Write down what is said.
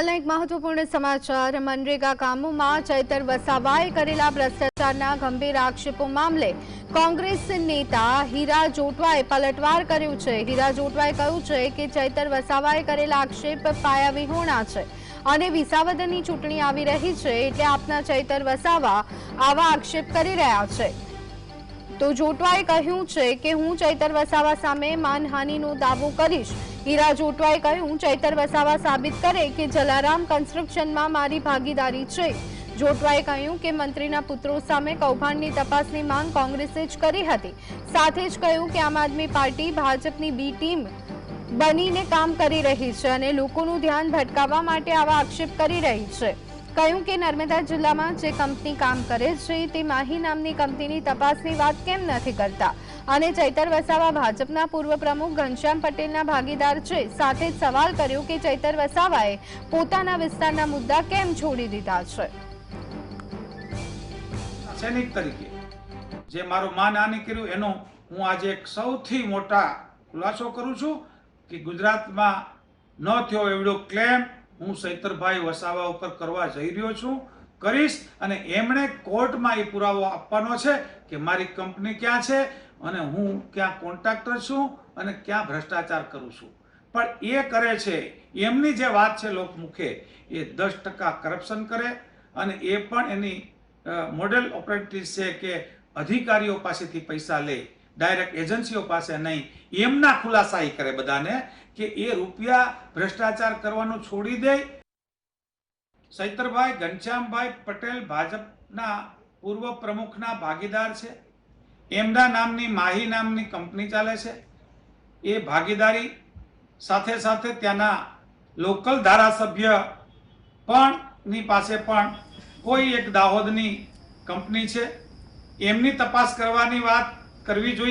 હાલના એક મહત્વપૂર્ણ સમાચાર. મનરેગા કામોમાં ચૈતર વસાવાએ કરેલા ભ્રષ્ટાચારના ગંભીર આક્ષેપો મામલે કોંગ્રેસ નેતા હીરા જોટવાએ પલટવાર કર્યું છે. હીરા જોટવાએ કહ્યું છે કે ચૈતર વસાવાએ કરેલા આક્ષેપ પાયાવિહોણા છે અને વિસાવદરની ચૂંટણી આવી રહી છે એટલે આપના ચૈતર વસાવા આવા આક્ષેપ કરી રહ્યા છે. તો જોટવાએ કહ્યું છે કે હું ચૈતર વસાવા સામે માનહાનિનો દાવો કરીશ. હીરા જોટવાએ કહ્યું ચૈતર વસાવા સાબિત કરે કે જલારામ કન્સ્ટ્રક્શનમાં મારી ભાગીદારી છે. જોટવાએ કહ્યું કે મંત્રીના પુત્રો સામે કૌભાંડની તપાસની માંગ કોંગ્રેસે જ કરી હતી. સાથે જ કહ્યું કે આમ આદમી પાર્ટી ભાજપની બી ટીમ બનીને કામ કરી રહી છે અને લોકોનું ધ્યાન ભટકાવવા માટે આવા આક્ષેપ કરી રહી છે. કહ્યું કે નર્મદા જિલ્લામાં જે કંપની કામ કરે છે તે માહી નામની કંપનીની તપાસની વાત કેમ નથી કરતા? અને ચૈતર વસાવા ભાજપના પૂર્વ પ્રમુખ ઘનશ્યામ પટેલના ભાગીદાર છે. સાથે સવાલ કર્યો કે ચૈતર વસાવાએ પોતાના વિસ્તારના મુદ્દા કેમ છોડી દીધા છે? સૈનિક તરીકે જે મારું આને કર્યું એનો હું આજે એક સૌથી મોટા ખુલાસો કરું છું કે ગુજરાતમાં ન થયો એવડો ક્લેમ હું સૈતરભાઈ વસાવા ઉપર કરવા જઈ રહ્યો છું. કરીશ અને એમણે કોર્ટમાં એ પુરાવો આપવાનો છે કે મારી કંપની ક્યાં છે અને હું ક્યાં કોન્ટ્રાક્ટર છું અને ક્યાં ભ્રષ્ટાચાર કરું છું. પણ એ કરે છે, એમની જે વાત છે લોકમુખે, એ દસ ટકા કરપ્શન કરે અને એ પણ એની મોડેલ ઓપરેટિવ છે કે અધિકારીઓ પાસેથી પૈસા લે ડાયરેક્ટ એજન્સીઓ પાસે નહીં, એમના ખુલાસા કરે બધાને કે એ રૂપિયા ભ્રષ્ટાચાર કરવાનું છોડી દે સૈતરભાઈ, ઘનશ્યામભાઈ પટેલ ભાજપના પૂર્વ પ્રમુખના ભાગીદાર છે. એમના નામની માહી નામની કંપની ચાલે છે. એ ભાગીદારી સાથે સાથે ત્યાંના લોકલ ધારાસભ્ય પણ ની પાસે પણ કોઈ એક દાહોદની કંપની છે. એમની તપાસ કરવાની વાત કરવી જોઈએ.